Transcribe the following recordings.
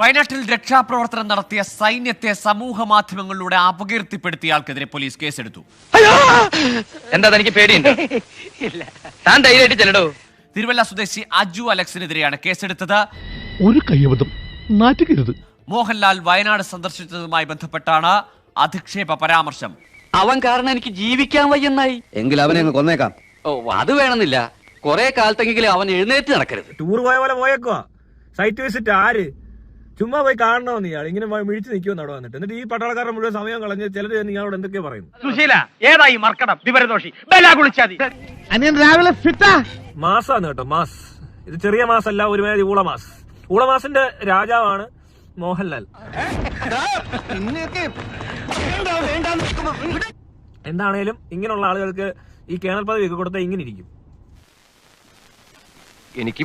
വയനാട്ടിൽ രക്ഷാപ്രവർത്തനം നടത്തിയ സൈന്യത്തെ സമൂഹ മാധ്യമങ്ങളിലൂടെ അപകീർത്തിപ്പെടുത്തിയ ആൾക്കെതിരെ പോലീസ് കേസെടുത്തു. എന്താ തനിക്ക് പേടിയുണ്ടോ? താൻ ധൈര്യമായിട്ട് ചെല്ലടോ. തിരുവല്ല സ്വദേശി അജു അലക്സിനെതിരെയാണ് കേസെടുത്തത്. ഒരു കയ്യബദ്ധം നാറ്റുകരുത് മോഹൻലാൽ വയനാട് സന്ദർശിച്ചതുമായി ബന്ധപ്പെട്ടാണ് അധിക്ഷേപ പരാമർശം. അവൻ കാരണം എനിക്ക് ജീവിക്കാൻ വയ്യെന്നായി. എങ്കിൽ അവനെ അങ്ങ് കൊന്നേക്കാം. ഓ അത് വേണമെന്നില്ല. കൊറേ കാലത്തെങ്കിലും അവൻ എഴുന്നേറ്റ് നടക്കരുത്. ടൂർ പോയ പോലെ പോയേക്കോ. സൈറ്റ് വിസിറ്റ് ആര്? ചുമ്മാ പോയി കാണണമെന്ന് നീ ഇങ്ങനെ മിഴിച്ചു മിഴിച്ച് നിൽക്കുമെന്ന് അവിടെ വന്നിട്ട് എന്നിട്ട് ഈ പട്ടാളക്കാരൻ മുഴുവൻ സമയം കളഞ്ഞ് ചിലർ ഇയാളോട് എന്തൊക്കെ പറയുന്നു. സുശീല ഏതായി മർക്കടം? വിവരദോഷി. രാവിലെ മാസാണ് മാസാന്ന് കേട്ടോ മാസ്. ഇത് ചെറിയ മാസല്ല അല്ല ഒരുമാതിരി ഊളമാസ് ഊളമാസിന്റെ രാജാവാണ് മോഹൻലാൽ. എന്താണേലും ഇങ്ങനെയുള്ള ആളുകൾക്ക് ഈ കേണൽ പദവി ഒക്കെ കൊടുത്താൽ ഇങ്ങനെ ഇരിക്കും. എനിക്ക്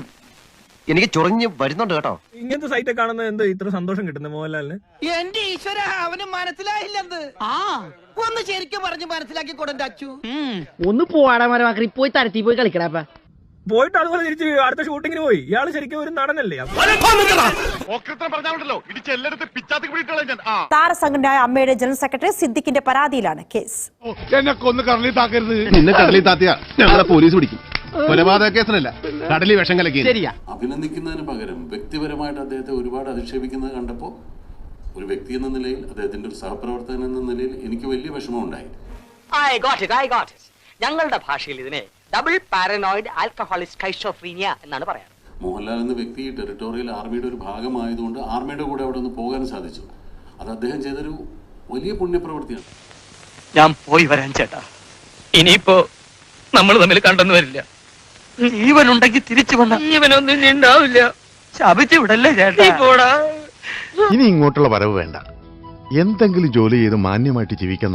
എനിക്ക് ചൊറിഞ്ഞ് വരുന്നുണ്ട് കേട്ടോ. ഇങ്ങനത്തെ സൈറ്റ് കാണുന്നത് എന്ത് ഇത്ര സന്തോഷം കിട്ടുന്നത് മോഹൻലാലിന്? എന്റെ ഈശ്വര അവന് മനസ്സിലായില്ലെന്ന്. ആ. ഒന്ന് ശരിക്കും പറഞ്ഞ് മനസ്സിലാക്കി കൊടുത്ത അച്ചു. ഒന്ന് പോവാടാ മരമാക്കി പോയി തരത്തി പോയി കളിക്കടാപ്പ പോയിട്ട് അതുപോലെ തിരിച്ച് അടുത്ത ഷൂട്ടിങ്ങിന് പോയി. ഇയാൾ ശരിക്കും ഒരു നടനല്ലേ? താരസംഘടനയായ അമ്മയുടെ ജനറൽ സെക്രട്ടറി സിദ്ദിഖിന്റെ പരാതിയിലാണ് കേസ്. എന്നെ കൊന്ന് കടലിൽ താക്കരുത്. നിന്നെ കടലിൽ താത്തിയാ. ഞങ്ങളെ പോലീസ് പിടിക്കും. കൊലപാതക കേസിനല്ല കടലി വിഷം കലക്കി ശരിയാ. അഭിനന്ദിക്കുന്നതിന് പകരം വ്യക്തിപരമായിട്ട് അദ്ദേഹത്തെ ഒരുപാട് അധിക്ഷേപിക്കുന്നത് കണ്ടപ്പോ ഒരു വ്യക്തി എന്ന നിലയിൽ അദ്ദേഹത്തിന്റെ ഒരു സഹപ്രവർത്തകൻ എന്ന നിലയിൽ എനിക്ക് വലിയ വിഷമമുണ്ടായി I got it I got it ഞങ്ങളുടെ ഭാഷയിൽ ഇതിനെ ഡബിൾ പാരനോയിഡ് ആൽക്കഹോളിക് സ്കൈഷോഫ്രീനിയ എന്നാണ് പറയാറ്. മോഹൻലാൽ എന്ന വ്യക്തി ടെറിട്ടോറിയൽ ആർമിയുടെ ഒരു ഭാഗമായതുകൊണ്ട് ആർമിയുടെ കൂടെ അവിടെ ഒന്ന് പോകാൻ സാധിച്ചു. അത് അദ്ദേഹം ചെയ്തൊരു വലിയ പുണ്യപ്രവൃത്തിയാണ്. ഞാൻ പോയി വരാൻ ചേട്ടാ. ഇനിയിപ്പോ നമ്മൾ തമ്മിൽ കണ്ടെന്ന് വരില്ല. ജീവനുണ്ടെങ്കിൽ തിരിച്ചു വന്ന ജീവനൊന്നും ഇനി ഉണ്ടാവില്ല. ശപിച്ചു വിടല്ലേ ചേട്ടാ? പോടാ. ഇനി ഇങ്ങോട്ടുള്ള വരവ് വേണ്ട. എന്തെങ്കിലും ജോലി ചെയ്ത് മാന്യമായിട്ട് ജീവിക്കാൻ